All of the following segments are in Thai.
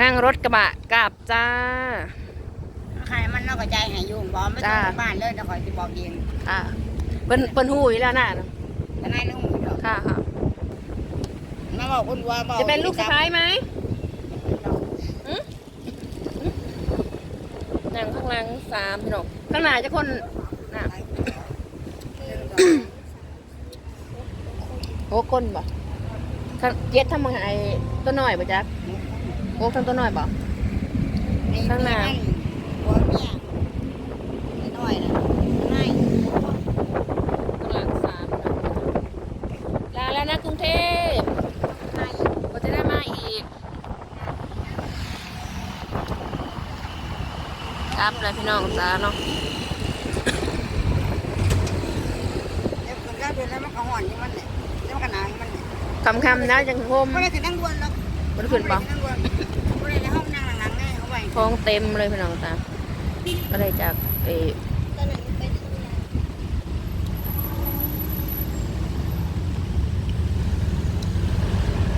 นั่งรถกระบะกลับจ้า ใครมันนอกกระจายให้ยุ่งบอกไม่ต้องจ้าไปบ้านเลยจะคอยจะบอกเองค่ะเปิ้นเปิ้นหูยแล้วน่ะแต่นายน้องหมูดอกค่ะค่ะ มาบอกคุณว่าบอกจะเป็นลูกสะพ้ายไหมอืมอืมนั่งข้างหล่างสามพี่น้องข้างหน้าจะคนน่ะโอ้คนบ่ข้างเจ็ดทำมังไงตัวน้อยบ่จ๊ะ โอ้ทั้งตัวน้อยบ่ข้างหน้าหัวเมียน้อยนะนายข้างหลังสามลาแล้วนะกรุงเทพนายก็จะได้มาอีกครับเลยพี่น้องจ้าเนาะเดี๋ยวคนก็เดินแล้วมันก็ห่อนที่มันเนี่ยเดี๋ยวมันก็หนาวที่มันเนี่ยคำคำๆนะจังโฮมไม่ได้ถึงนั่งวนหรอก มันขึ้นปะนั่งวนไม่ได้ในห้องนั่งหลังๆแน่เขาไปท้องเต็มเลยพี่น้องตาก็เลยจากเอ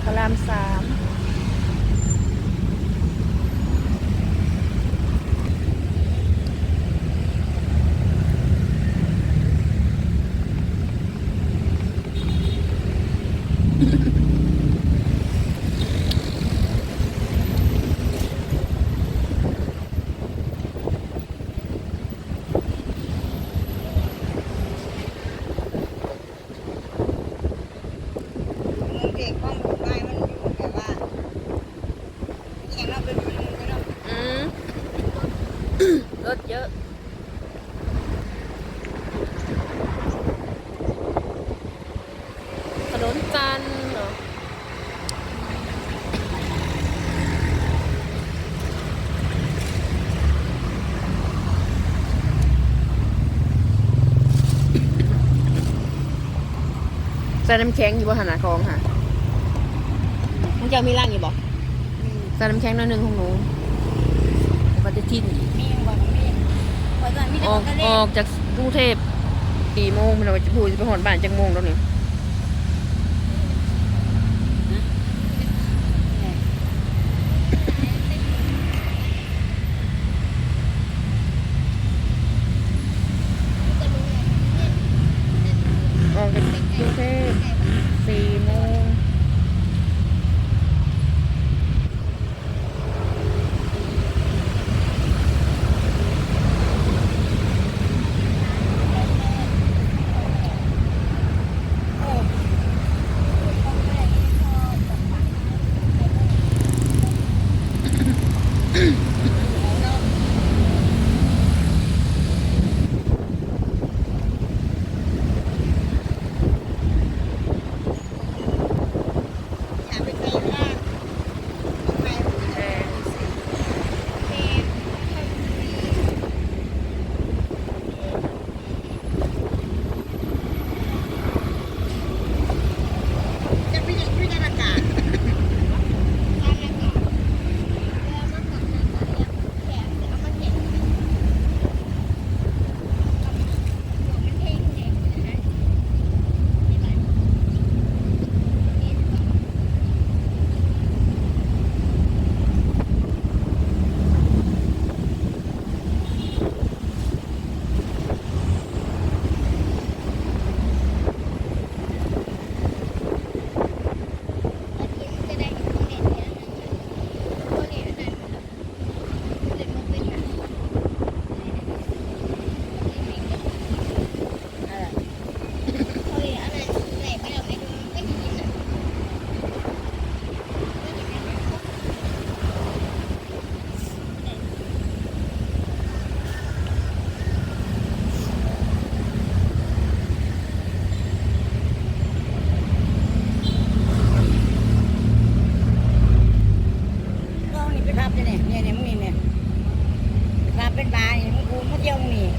พระรามสาม เงินเด็กข้องผมได้มันอยู่แบบว่าอย่างเราเป็นมันก็ต้อง อืม รถเย อะถนนจันทร์เหรอใส่น้ำแข็งอยู่บ่หันหน้าคลองค่ะมันจะมีร่างอยู่บ่ใส่น้ำแข็งหน้อยหนึ่งของหนูแล้วก็จะทิ้นอีก มีอย่างว่ามีเพราะตอนมีแต่ ออกออกจากกรุงเทพกี่โมงเราจะพูดจะไปหอนบ้านจังโมงแล้วนี่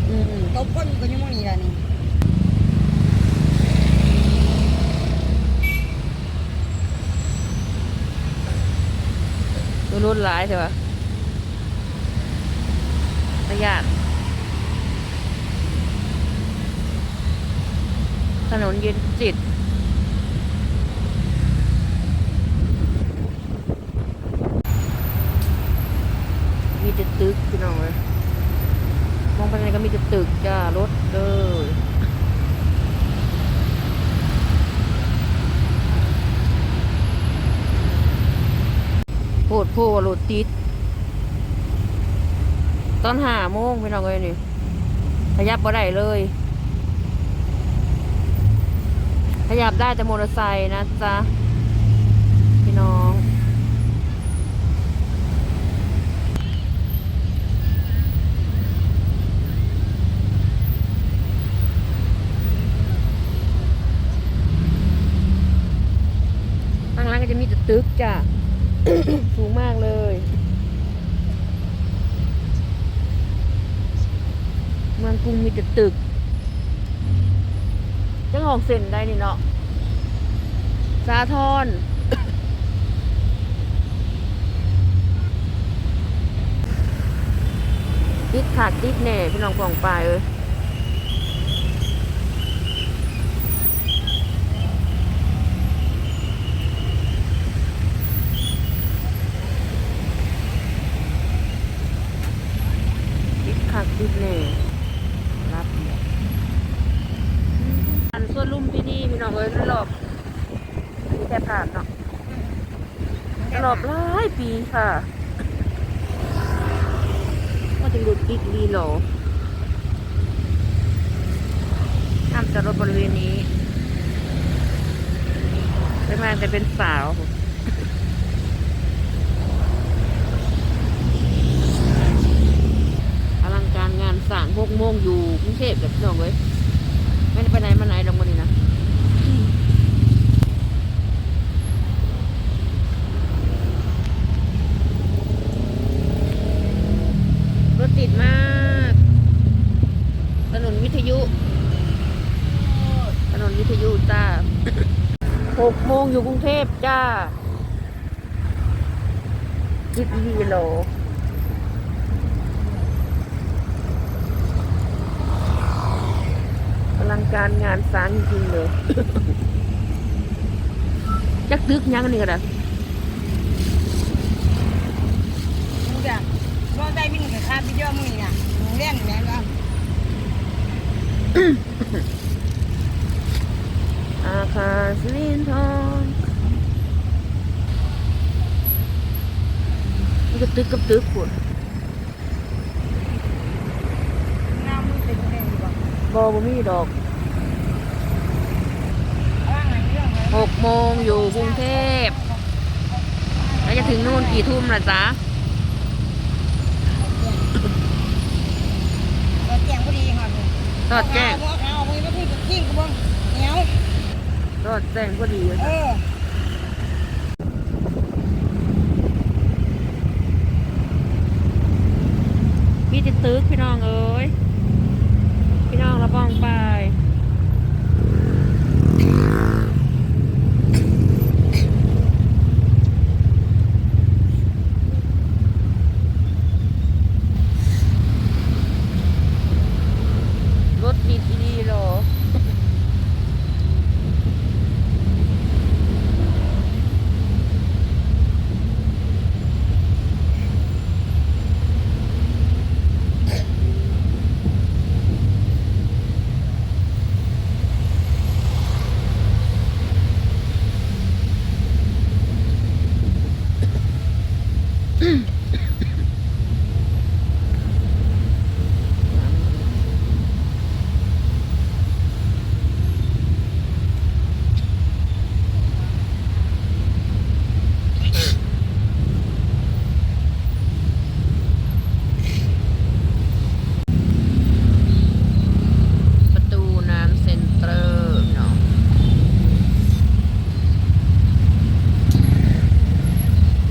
อืมอืมตบคนก็ยังมึงนี่ล่ะนี่ดูรุ่นร้ายใช่ปะประหยัดถนนเย็นจิต จ้ารถเด้อโพดโพรถติด ตอนห้าโมงพี่น้องเลยนี่ขยับบ่ได้เลยขยับได้แต่มอเตอร์ไซค์นะจ๊ะ ก็จะมีแต่ตึกจ้ะ สูงมากเลย เมืองกรุงมีแต่ตึกจังหองเส้นได้นี่เนาะสาทรติดขาดติดแน่พี่น้องกองปลายเอ้ยติดขาดติดแน่รับเนี่ยอันส่วนลุ่มที่นี่ พี่น้องเอ้ยรอบมีแต่ผ่านเนาะรอบหลายปีค่ะว่าจะหลุดติดดีเหรอห้ามจอดรถบริเวณนี้ได้มาแต่เป็นสาวอลังการงานสั่งหกโมงอยู่กรุงเทพแบบพี่น้องเลยไม่ได้ไปไหนมาไหนลงมานี่นะรถติดมาก ถนนวิทยุ ถนนวิ ทยุจ้าหกโมงอยู่กรุงเทพจ้าคิดดีโลอลังการงานสร้างจริงเลย จักตึกยังนนี่ก็ได้ มึงจะรอได้วิ่งกับคาบิเยอะมึงเนี่ยมึงเล่นแม่ก็ อาคาสลินทอนมันก็ตึกกับตึกปวดน้ำมึงเป็นยังไงดีบ่บอบ่มีดอกว่างไหนเรื่องไหนหกโมงอยู่กรุงเทพ แล้วจะถึงนู่นกี่ทุ่มล่ะจ๊ะเราแจ้งพอดีค่ะตอดแจ้งเอาเอามึงมาที่ทิ้งกูบ้าง เหนียวตอดแจ้งก็ดีเออพี่ติดตึกพี่น้องเอ้ย พี่น้องระบ้องไป รถติดดีๆเหรอ ประตูน้ำเซ็นเตอร์เนาะ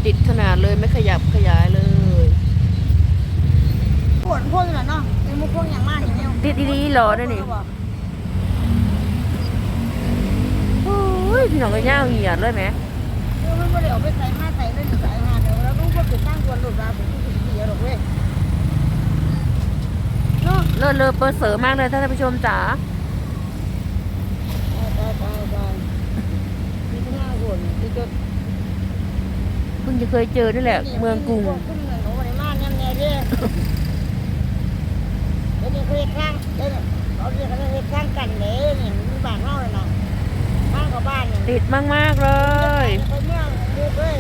ติดขนาดเลยไม่ ขยับขยายเลยปวดพวกน่ะเนาะในมุกพวกอย่างมากอย่างเนี้ยติดดีๆเหรอเนี่ยนี่โอ้ยพี่น้องก็ย่าวเหียดเลยไหมเออมันไม่ได้เอาไปใส่มาใส่เลยใส่มาเดี๋ยวแล้วลูกก็ติดตั้งตัวหลุดมาผมก็ติดเสียหรอกเว้ยเลิศเลิศเลอเปิดเสริมมากเลยท่านผู้ชมจ๋าตายตายตายมีทั้งห้าคนที่จะเพิ่งจะเคยเจอนี่แหละ เมืองกรุงขึ้นเงินของวันมาเนี่ยเนี่ยเด้เดี๋ยวนี้เขาเรียกข้างเดี๋ยวนี้เขาเรียกเขาเรียกข้างกันเลยนี่มีบ้านเฮาเลยนะบ้านกับบ้านนี่ติดมากๆเลยไปเมืองลูกเอ้ย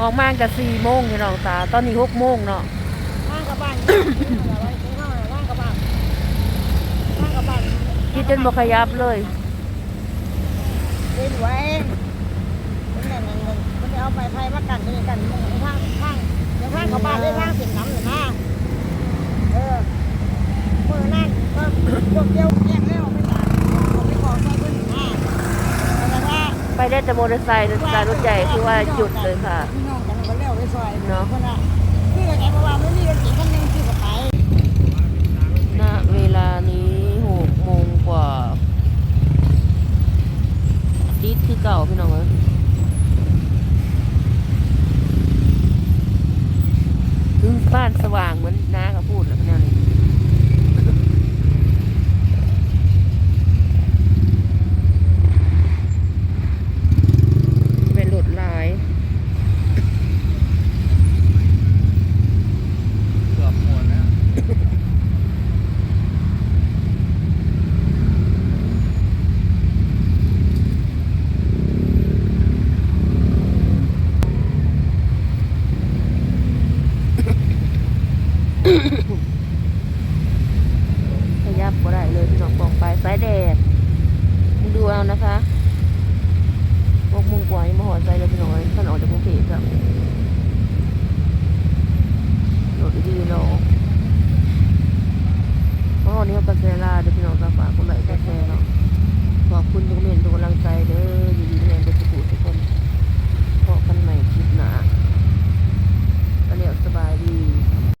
ออกมากับสี่โมงพี่น้องตาตอนนี้หกโมงเนาะว่างกับบ้านนี่อะไรกินข้าวอะไรว่างกับบ้านว่างกับบ้านคิดจนบ่ขยับเลยเป็นไว้เป็นแบบนั้นมันมันจะ เอาไปไพ่มากันกันกันมันข้างข้างเดี๋ยวข้างกับบ้านได้ข้างเสียงน้ำเลยนะเออมือนั่นก็ยกเดียวแยกแล้วไม่ต่างผมไม่บอกใส่เพื่อนหน้าแต่ว่าไปได้แต่มอเตอร์ไซค์รถสายรถใหญ่คือว่าหยุดเลยค่ะพี่น้องกันก็เลี้ยวไปซอยเนาะคนละพี่ก็ใจเพราะว่าไม่มีรถจีคันหนึงที่ก็ไปณเวลานี้หกโมงกว่าดิดคือเก่าพี่น้องเอ้ยถึง บ้านสว่างเหมือนน้าก็พูดแล้วแนวนี้เป็นหลุดลาย เกือบหมดแล้ว ขยับก็ได้เลยพี่น้องบอกไปสายแดดมึงดู เ